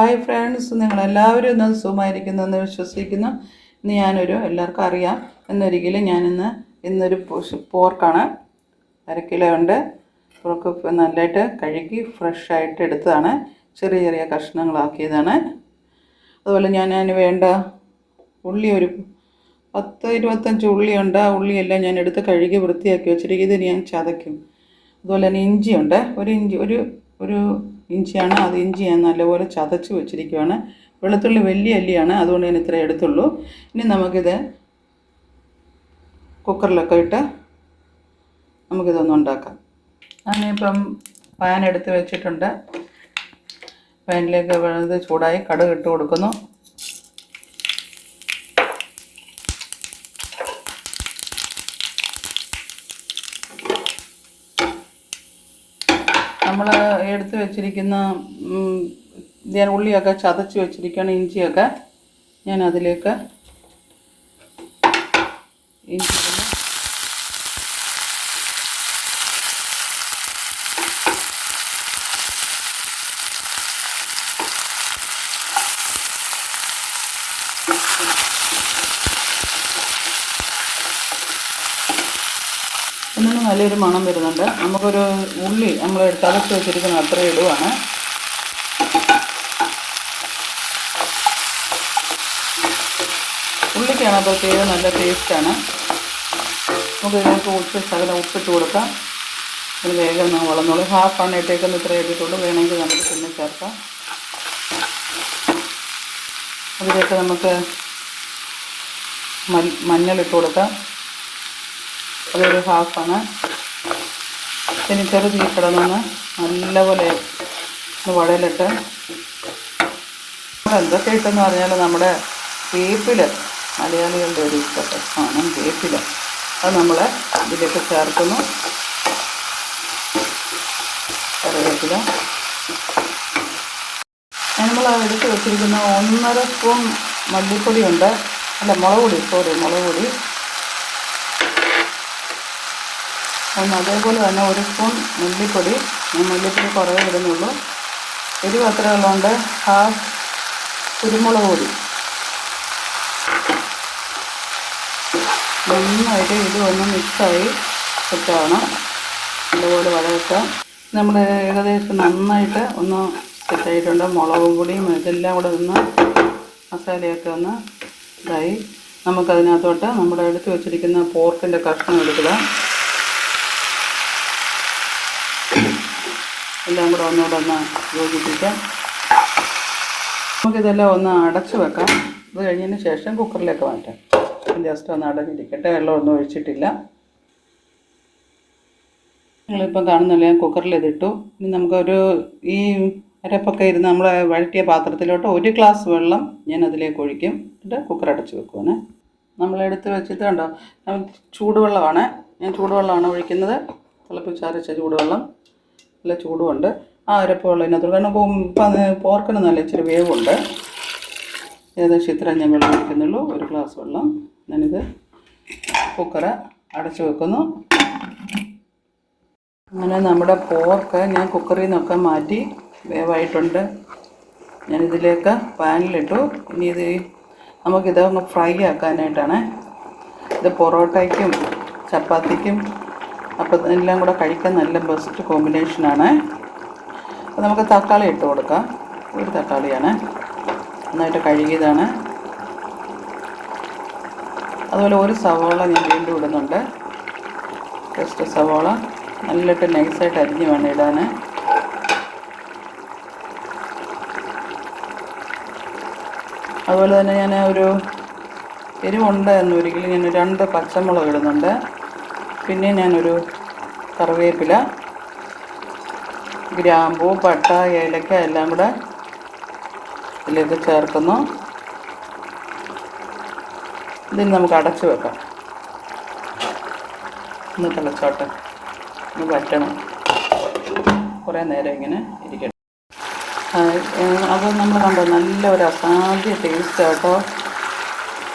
Hi friends നിങ്ങളെല്ലാവരും ഇന്ന് സുഖമായിരിക്കുന്നു എന്ന് വിശ്വസിക്കുന്നു. ഇന്ന് ഞാനൊരു എല്ലാവർക്കും അറിയാം. എന്നൊരിക്കലും ഞാനിന്ന് ഇന്നൊരു പോർക്കാണ്. അര കിലോ ഉണ്ട്. പോർക്ക് നല്ലതായിട്ട് കഴുകി ഫ്രഷായിട്ട് എടുത്തതാണ്. ചെറിയ ചെറിയ കഷ്ണങ്ങളാക്കിയതാണ്. അതുപോലെ ഞാൻ അതിന് വേണ്ട ഉള്ളി ഒരു പത്ത് ഇരുപത്തഞ്ച് ഉള്ളിയുണ്ട് ആ ഉള്ളിയെല്ലാം ഞാൻ എടുത്ത് കഴുകി വൃത്തിയാക്കി വെച്ചിരിക്കും ഇത് ഞാൻ ചതയ്ക്കും. അതുപോലെ തന്നെ ഇഞ്ചിയുണ്ട്. ഒരു ഇഞ്ചി ഒരു ഒരു ഇഞ്ചിയാണ് അത് ഇഞ്ചി ഞാൻ നല്ലപോലെ ചതച്ച് വെച്ചിരിക്കുകയാണ് വെളുത്തുള്ളി വലിയ അല്ലിയാണ് അതുകൊണ്ട് ഞാൻ ഇത്ര എടുത്തുള്ളൂ. ഇനി നമുക്കിത് കുക്കറിലൊക്കെ ഇട്ട് നമുക്കിതൊന്ന് ഉണ്ടാക്കാം. ഞാനിപ്പം പാൻ എടുത്ത് വെച്ചിട്ടുണ്ട്. പാനിലേക്ക് ഇത് ചൂടായി കടുക് ഇട്ട് കൊടുക്കുന്നു. നമ്മൾ എടുത്തു വെച്ചിരിക്കുന്ന ഞാൻ ഉള്ളിയൊക്കെ ചതച്ച് വെച്ചിരിക്കുകയാണ് ഇഞ്ചിയൊക്കെ. ഞാൻ അതിലേക്ക് ഇഞ്ചി ഒന്നിന് നല്ലൊരു മണം വരുന്നുണ്ട്. നമുക്കൊരു ഉള്ളി നമ്മൾ ചതച്ച് വെച്ചിരിക്കുന്ന അത്ര ഇടുവാണ്. ഉള്ളിക്കാണ് പ്രത്യേകം നല്ല ടേസ്റ്റാണ് നമുക്ക് ഇതിനകത്ത് ഉപ്പ് ശകലം ഉപ്പിട്ട് കൊടുക്കാം. ഇത് വേഗം ഒന്ന് വളർന്നോളൂ. ഹാഫാണ് ഇട്ടേക്കുന്ന ഇത്ര ഇട്ടിട്ടുള്ളൂ. വേണമെങ്കിൽ നമുക്ക് പിന്നെ ചേർക്കാം. അതിലേക്ക് നമുക്ക് മഞ്ഞൾ മഞ്ഞളിട്ട് കൊടുക്കാം. അതൊരു ഹാഫാണ് ഇനി ചെറു തീ കിടന്നൊന്ന് നല്ലപോലെ ഒന്ന് വടയിലിട്ട് എന്തൊക്കെ ഇട്ടെന്ന് പറഞ്ഞാൽ നമ്മുടെ വേപ്പിൽ മലയാളികളുടെ ഒരു ഇഷ്ടമാണ് വേപ്പിൽ അത് നമ്മൾ ഇതിലേക്ക് ചേർക്കുന്നു. കറിവേപ്പില. നമ്മൾ എടുത്ത് വെച്ചിരിക്കുന്ന ഒന്നര സ്പൂൺ മല്ലിപ്പൊടിയുണ്ട്. അല്ല മുളക് പൊടി സോറി മുളക് പൊടി ഒന്ന് അതേപോലെ തന്നെ ഒരു സ്പൂൺ മല്ലിപ്പൊടി. മല്ലിപ്പൊടി കുറവേ ഇടുന്നുള്ളൂ. എരിവ് അത്ര ഉള്ളതുകൊണ്ട് ഹാഫ് കുരുമുളക് പൊടി. നന്നായിട്ട് ഇത് ഒന്ന് മിക്സായി സെറ്റാവണം അതുപോലെ വഴക്കാം നമ്മൾ ഏകദേശം നന്നായിട്ട് ഒന്ന് സെറ്റായിട്ടുണ്ട് മുളകും പൊടിയും ഇതെല്ലാം കൂടെ ഒന്ന് മസാലയൊക്കെ ഒന്ന് ഇതായി. നമുക്കതിനകത്തോട്ട് നമ്മുടെ എടുത്ത് വെച്ചിരിക്കുന്ന പോർക്കിന്റെ കഷ്ണം എടുക്കുക എല്ലാം കൂടെ ഒന്നുകൂടെ ഒന്ന് യോജിപ്പിക്കാം. നമുക്കിതെല്ലാം ഒന്ന് അടച്ചു വെക്കാം. ഇത് കഴിഞ്ഞതിന് ശേഷം കുക്കറിലേക്ക് മാറ്റാം. ജസ്റ്റ് ഒന്ന് അടഞ്ഞിരിക്കട്ടെ. വെള്ളമൊന്നും ഒഴിച്ചിട്ടില്ല. നിങ്ങളിപ്പം കാണുന്നില്ല ഞാൻ കുക്കറിൽ ഇതിട്ടു ഇനി നമുക്കൊരു ഈ അരപ്പൊക്കെ ഇരുന്ന് നമ്മൾ വഴറ്റിയ പാത്രത്തിലോട്ട് ഒരു ഗ്ലാസ് വെള്ളം ഞാൻ അതിലേക്ക് ഒഴിക്കും. എന്നിട്ട് കുക്കർ അടച്ച് വെക്കുവാണ്. നമ്മളെടുത്ത് വെച്ചിട്ട് കണ്ടോ? ചൂടുവെള്ളമാണ്. ഞാൻ ചൂടുവെള്ളമാണ് ഒഴിക്കുന്നത്. തിളപ്പിച്ചാറിച്ച ചൂടുവെള്ളം. നല്ല ചൂടുമുണ്ട്. ആ അരപ്പ് വെള്ളം ഇതിനകത്ത് കാരണം പോർക്കിന് നല്ല ഇച്ചിരി വേവുണ്ട്. ഏകദേശം ഇത്ര ഞാൻ വെള്ളം ഒഴിക്കുന്നുള്ളൂ ഒരു ഗ്ലാസ് വെള്ളം. ഞാനിത് കുക്കറ് അടച്ചു വെക്കുന്നു. അങ്ങനെ നമ്മുടെ പോർക്ക് ഞാൻ കുക്കറിൽ നിന്നൊക്കെ മാറ്റി വേവായിട്ടുണ്ട്. ഞാനിതിലേക്ക് പാനിലിട്ടു. ഇനി ഇത് നമുക്കിത് ഫ്രൈ ആക്കാനായിട്ടാണ്. ഇത് പൊറോട്ടയ്ക്കും ചപ്പാത്തിക്കും അപ്പം എല്ലാം കൂടെ കഴിക്കാൻ നല്ല ബെസ്റ്റ് കോമ്പിനേഷനാണ് അപ്പോൾ നമുക്ക് തക്കാളി ഇട്ട് കൊടുക്കാം. ഒരു തക്കാളിയാണ്. നന്നായിട്ട് കഴുകിയതാണ്. അതുപോലെ ഒരു സവാള ഞാൻ വീണ്ടും ഇടുന്നുണ്ട്. ജസ്റ്റ് സവാള. നല്ലിട്ട് നൈസായിട്ട് അരിഞ്ഞ് വേണം ഇടാൻ അതുപോലെ തന്നെ ഞാൻ ഒരു എരിവുണ്ട് എന്നൊരിക്കലും ഞാൻ രണ്ട് പച്ചമുളക് ഇടുന്നുണ്ട്. പിന്നെ ഞാനൊരു കറിവേപ്പില ഗ്രാമ്പു പട്ട ഏലക്ക എല്ലാം കൂടെ ഇതിലേക്ക് ചേർക്കുന്നു. ഇതിന് നമുക്ക് അടച്ചു വെക്കാം. ഒന്ന് തിളച്ചോട്ടെ. ഒന്ന് വറ്റണം. കുറേ നേരം ഇങ്ങനെ ഇരിക്കട്ടെ അത് നമ്മൾ കണ്ടോ? നല്ല ഒരു അസാധ്യ ടേസ്റ്റ് കേട്ടോ.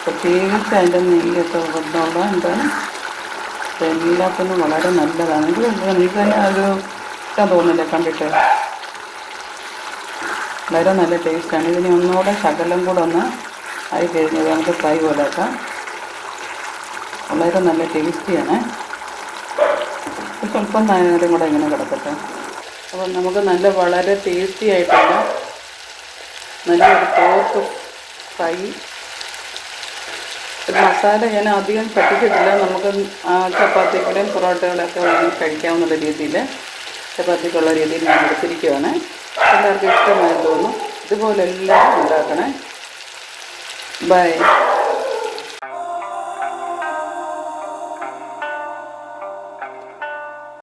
പ്രത്യേകിച്ച് അതിന്റെ നെയ്യൊക്കെ കൊണ്ടുള്ള എന്താണ് എല്ലാത്തിനും വളരെ നല്ലതാണ്. ഇത് എനിക്ക് തന്നെ ഒരു ഇഷ്ടം തോന്നില്ല കണ്ടിട്ട്. വളരെ നല്ല ടേസ്റ്റാണ് ഇതിന് ഒന്നുകൂടെ ശകലം കൂടെ ഒന്ന് ആയി കഴിഞ്ഞത് നമുക്ക് ഫ്രൈ പോലെ ആക്കാം. വളരെ നല്ല ടേസ്റ്റിയാണ് സ്വല്പം നേരം കൂടെ ഇങ്ങനെ കിടക്കട്ടെ. അപ്പം നമുക്ക് നല്ല വളരെ ടേസ്റ്റി ആയിട്ടുള്ള നല്ലൊരു പോർക്ക് ഫ്രൈ മസാല ഞാൻ അധികം പറ്റിച്ചിട്ടില്ല. നമുക്ക് ആ ചപ്പാത്തിക്കുടെയും പൊറോട്ടകളൊക്കെ വാങ്ങി കഴിക്കാവുന്ന രീതിയിൽ ചപ്പാത്തിക്കുള്ള രീതിയിൽ ഞാൻ എടുത്തിരിക്കുകയാണ് എല്ലാവർക്കും ഇഷ്ടമായി തോന്നും ഇതുപോലെ എല്ലാം ഉണ്ടാക്കണേ. ബൈ.